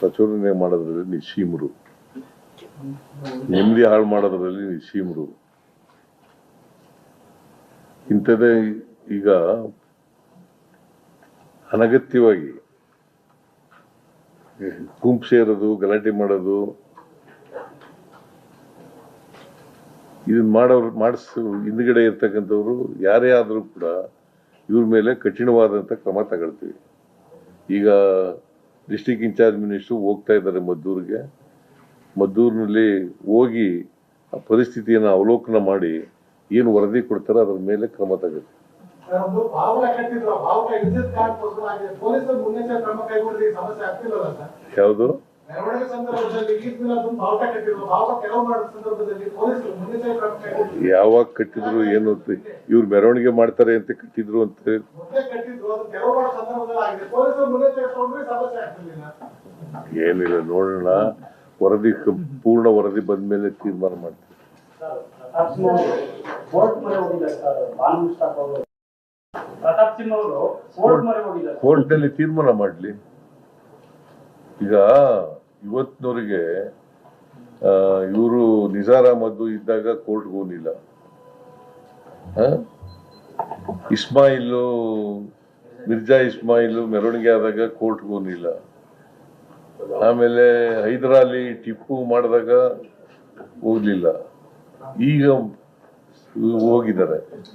ಕಡಿಮೆ ಮಾಡೋದ್ರಲ್ಲಿ ನಿಶೀಮರು ನೆಮ್ಮದಿ ಹಾಳು ಮಾಡೋದ್ರಲ್ಲಿ ನಿಶೀಮರು ಇಂಥದ್ದೇ ಈಗ ಅನಗತ್ಯವಾಗಿ ಗುಂಪು ಸೇರೋದು, ಗಲಾಟೆ ಮಾಡೋದು ಇದನ್ನ ಮಾಡೋರು, ಮಾಡಿಸ್, ಹಿಂದ್ಗಡೆ ಇರ್ತಕ್ಕಂಥವ್ರು ಯಾರೇ ಆದರೂ ಕೂಡ ಇವ್ರ ಮೇಲೆ ಕಠಿಣವಾದಂಥ ಕ್ರಮ ತಗೊಳ್ತೀವಿ. ಈಗ ಡಿಸ್ಟಿಕ್ ಇನ್ಚಾರ್ಜ್ ಮಿನಿಸ್ಟ್ರು ಹೋಗ್ತಾ ಇದ್ದಾರೆ ಮದ್ದೂರಿಗೆ ಮದ್ದೂರಿನಲ್ಲಿ ಹೋಗಿ ಆ ಪರಿಸ್ಥಿತಿಯನ್ನು ಅವಲೋಕನ ಮಾಡಿ ಏನು ವರದಿ ಕೊಡ್ತಾರೋ ಅದ್ರ ಮೇಲೆ ಕ್ರಮ ತಗುತ್ತೆ ಯಾವುದು? ಮೆರವಣಿಗೆ ಸಂದರ್ಭದಲ್ಲಿ ಬಾವುಟ ಕಟ್ಟಿದ್ರು ಬಾವುಟ ಕೆಲವು ಮಾಡಿದ ಸಂದರ್ಭದಲ್ಲಿ ಪೊಲೀಸರು ಮುನ್ನೆಚ್ಚರಿಕೆ ಕ್ರಮ ಯಾವಾಗ ಕಟ್ಟಿದ್ರು ಏನು ಅಂತ ಇವ್ರು ಮೆರವಣಿಗೆ ಮಾಡ್ತಾರೆ ಅಂತ ಕಟ್ಟಿದ್ರು ಅಂತ ಹೇಳಿ. ಮೊದಲೇ ಕಟ್ಟಿದ್ರು ಅದು ತೆರವು ಮಾಡೋ ಸಂದರ್ಭದಲ್ಲಿ ಆಗಿದೆ. ಪೊಲೀಸರು ಮುನ್ನೆಚ್ಚರಿಕೆ ತಗೊಂಡ್ರೆ ಈ ಸಮಸ್ಯೆ ಆಗ್ತಿರ್ಲಿಲ್ಲ ಏನಿಲ್ಲ ನೋಡೋಣ. ವರದಿ ಸಂಪೂರ್ಣ ಪೂರ್ಣ ವರದಿ ಬಂದ್ಮೇಲೆ ತೀರ್ಮಾನ ಮಾಡ್ತೀವಿ. ಕೋರ್ಟ್ನಲ್ಲಿ ತೀರ್ಮಾನ ಮಾಡಲಿ. ಈಗ ಇವತ್ತಿನವರಿಗೆ ಇವರು ನಿಜಾರ್ ಮದ್ದು ಇದ್ದಾಗ ಕೋರ್ಟ್ಗೆ ಹೋಗಿಲ್ಲ ಇಸ್ಮಾಯಿಲು, ಮಿರ್ಜಾ ಇಸ್ಮಾಯಿಲು ಮೆರವಣಿಗೆ ಆದಾಗ ಕೋರ್ಟ್ಗೆ ಹೋಗಿಲ್ಲ ಆಮೇಲೆ ಹೈದರಾಲಿ ಟಿಪ್ಪು ಮಾಡಿದಾಗ ಹೋಗ್ಲಿಲ್ಲ. ಈಗ ಹೋಗಿದ್ದಾರೆ.